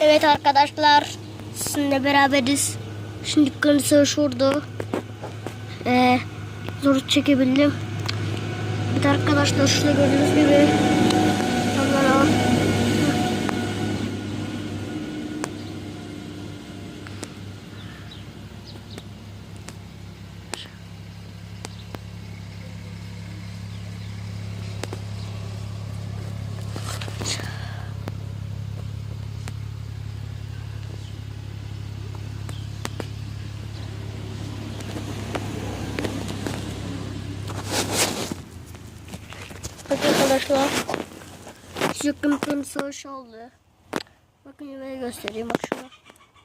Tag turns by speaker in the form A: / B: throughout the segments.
A: Evet arkadaşlar sizinle beraberiz. Şimdi kanısı şurada. Ee, zor çekebildim. Evet arkadaşlar şurada gördüğünüz gibi. Bakın arkadaşlar. Bir savaş oldu. Bakın yuvaya göstereyim. Bak şurada.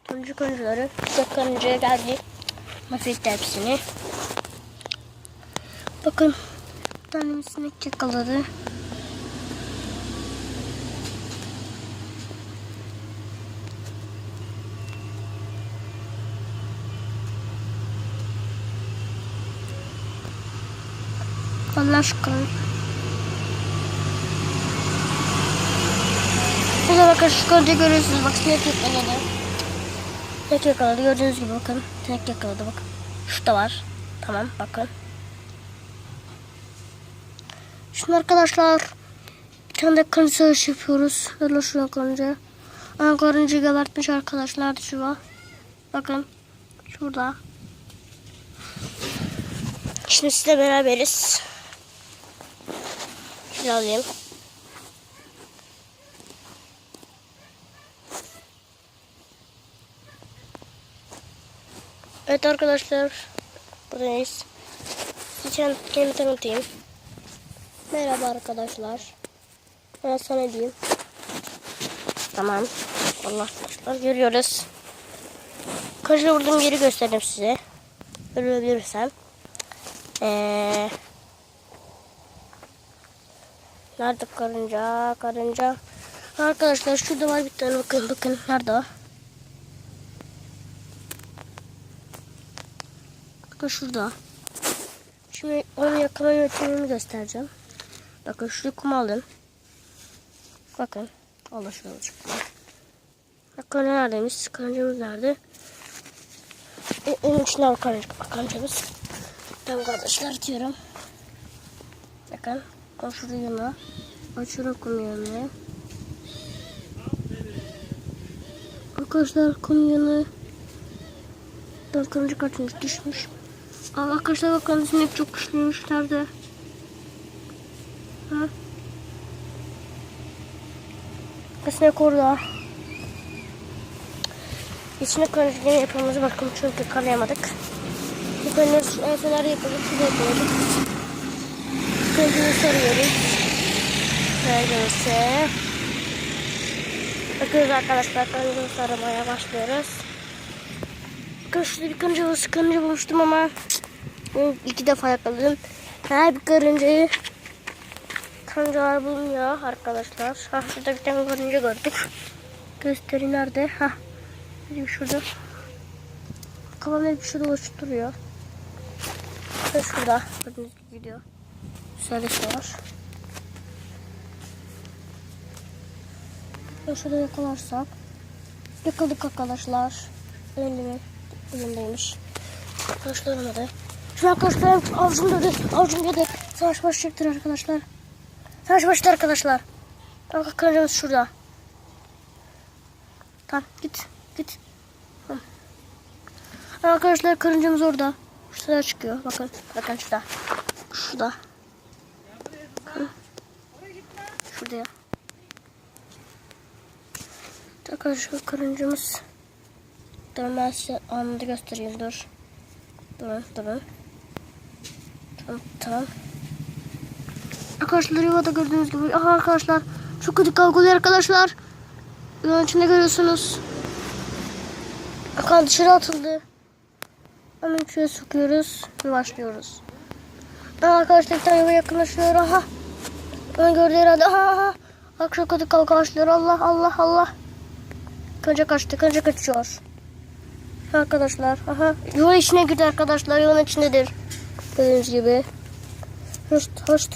A: Turuncu kanıcıları. Sıcak kanıcıya geldi. Mahvetti hepsini. Bakın. Bir tane sinek yakaladı. Allah aşkına. Bakın şu konuda görüyorsunuz. Bak sinek yakaladı. Sinek yakaladı. Gördüğünüz gibi bakın. Sinek yakaladı bakın. Şurada var. Tamam bakın. Şimdi arkadaşlar bir tane de kanı savaşı yapıyoruz. Böyle şuna karınca. Aa, karınca gebertmiş arkadaşlar. Şu Bakın. Şurada. Şimdi sizle beraberiz. Şöyle alayım. Evet arkadaşlar. Buradayız. Geçen kendimi tanıtayım. Merhaba arkadaşlar. Ben sana diyeyim. Tamam. Allah arkadaşlar görüyoruz. Karşıda vurduğum yeri göstereyim size. Ölebilirsem. Ee, nerede karınca? Karınca. Arkadaşlar şurada var bir tane bakın bakın. Nerede o? Bakın şurada. Şimdi onu yakalama yöntemini göstereceğim. Bakın şurada kum alın. Bakın. Allah şöyle çıktı. Bakın neredeymiş? Karıncamız nerede? E, onun karınca, karıncamız. Ben kardeşler atıyorum. Bakın. Şurada yana. Açıyorum kum yanına. Arkadaşlar kum yanı. Karınca kaçmış düşmüş. Aa, arkadaşlar bakın sinek çok güçlüymüş. Nerede? Ha? Sinek orada. İçine karınca yapmamızı bakın çünkü kalayamadık. Bu en sonları yapalım. Şurada yapalım. Kancayı sarıyoruz. Neredeyse. Bakıyoruz arkadaşlar kancayı saramaya başlıyoruz. Bakın şurada bir karınca var. Karınca bulmuştum ama iki defa yakaladım. Her bir karıncayı karıncalar bulmuyor arkadaşlar. Ha şurada bir tane karınca gördük. Gösteri nerede? Ha. Bir şurada. Kafamda bir şey dolaşıp duruyor. Ve şurada. Gördüğünüz gibi gidiyor. Söylesi var. Ve şurada yakalarsak. Yakaladık arkadaşlar. Elinde mi? Elindeymiş. Arkadaşlar olmadı. Şu arkadaşlar avcum dedi. Avcum dedi. Savaş başlayacaktır arkadaşlar. Savaş başladı arkadaşlar. Bak karıncamız şurada. Tamam git. Git. Tamam. Arkadaşlar karıncamız orada. Şurada çıkıyor. Bakın. Bakın şurada. Şurada. Şurada ya. Arkadaşlar karıncamız. Dur ben size anında göstereyim dur. Durun durun. Tamam. Arkadaşlar yuvada gördüğünüz gibi. Aha arkadaşlar. Çok kötü kavgalıyor arkadaşlar. Yuvanın içinde görüyorsunuz. Akan dışarı atıldı. Hemen içine sokuyoruz ve başlıyoruz. Aha arkadaşlar bir tane yuva yakınlaşıyor. Aha. Ben gördü herhalde. Aha aha. Bak çok kötü kavga başlıyor. Allah Allah Allah. Kanca kaçtı. Kanca kaçıyor. Arkadaşlar. Aha. Yuva içine girdi arkadaşlar. Yuvanın içindedir. Gördüğünüz gibi. Hoşt hoşt.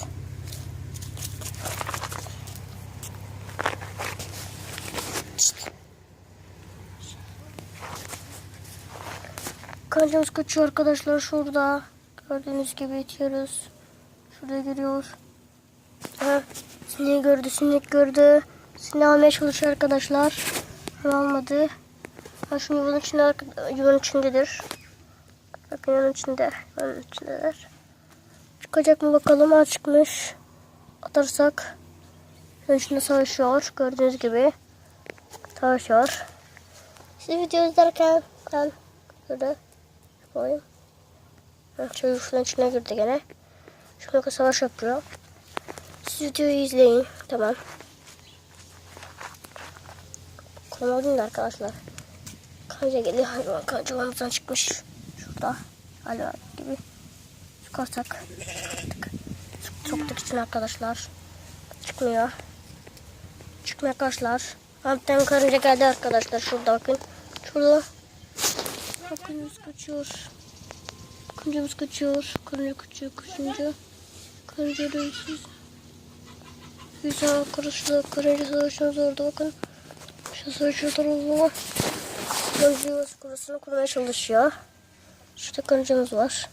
A: Kalyamız kaçıyor arkadaşlar şurada. Gördüğünüz gibi itiyoruz. Şuraya giriyor. Ha, gördü, sinek gördü. Sinek almaya çalışıyor arkadaşlar. Almadı. Ha, şimdi yuvanın içinde, yuvanın içindedir. Bakın yuvanın içinde. Yuvanın içindeler. Çıkacak mı bakalım. Çıkmış. Atarsak. Yuvanın içinde savaşıyor. Gördüğünüz gibi. Savaşıyor. Siz video izlerken ben böyle koyayım. Çocuk şunun içine girdi gene. Şuna savaş yapıyor. Siz videoyu izleyin. Tamam. Da arkadaşlar. Kanca geliyor. Hayvan kancamamızdan çıkmış. Şurada. Hayvan gibi. Çıkarsak. Soktuk. Soktuk için arkadaşlar. Çıkmıyor. Çıkmıyor arkadaşlar. Alttan karınca geldi arkadaşlar. Şurada bakın. Şurada. Bakın kaçıyor. Kancamız kaçıyor. Karınca kaçıyor. Kaçınca. Karınca dövüşsüz. Güzel karışlı. Karınca savaşımız orada bakın. Şu oğlum. Karınca yuvası kurusunu kurmaya çalışıyor. Şurada karıncamız var.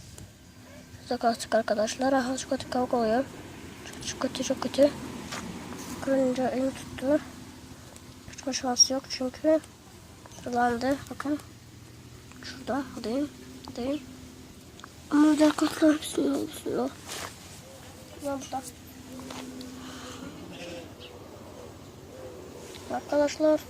A: Şurada kalktık arkadaşlar. Aha şu kötü kavga oluyor. Çok, çok kötü çok kötü. Karınca elini tuttu. Kaçma şansı yok çünkü. Sırlandı. Bakın. Şurada. Adayım. Adayım. Ama bir dakika. Bismillah. Bismillah. Bismillah burada. Arkadaşlar.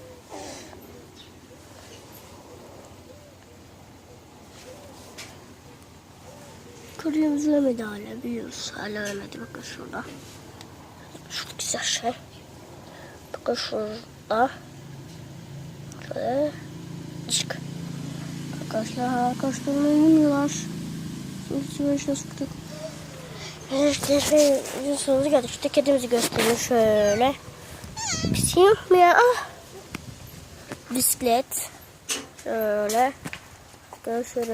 A: Ölmedi hala biliyoruz. Hala ölmedi bakın şurada. Şurada güzel şey. Bakın şurada. Şöyle. Çık. Arkadaşlar arkadaşlar bilmiyorlar. Şimdi şöyle sıktık. İşte şey, sonuna geldik. İşte kedimizi göstereyim şöyle. Bizim ya. Bisiklet. Şöyle. Görüşürüz.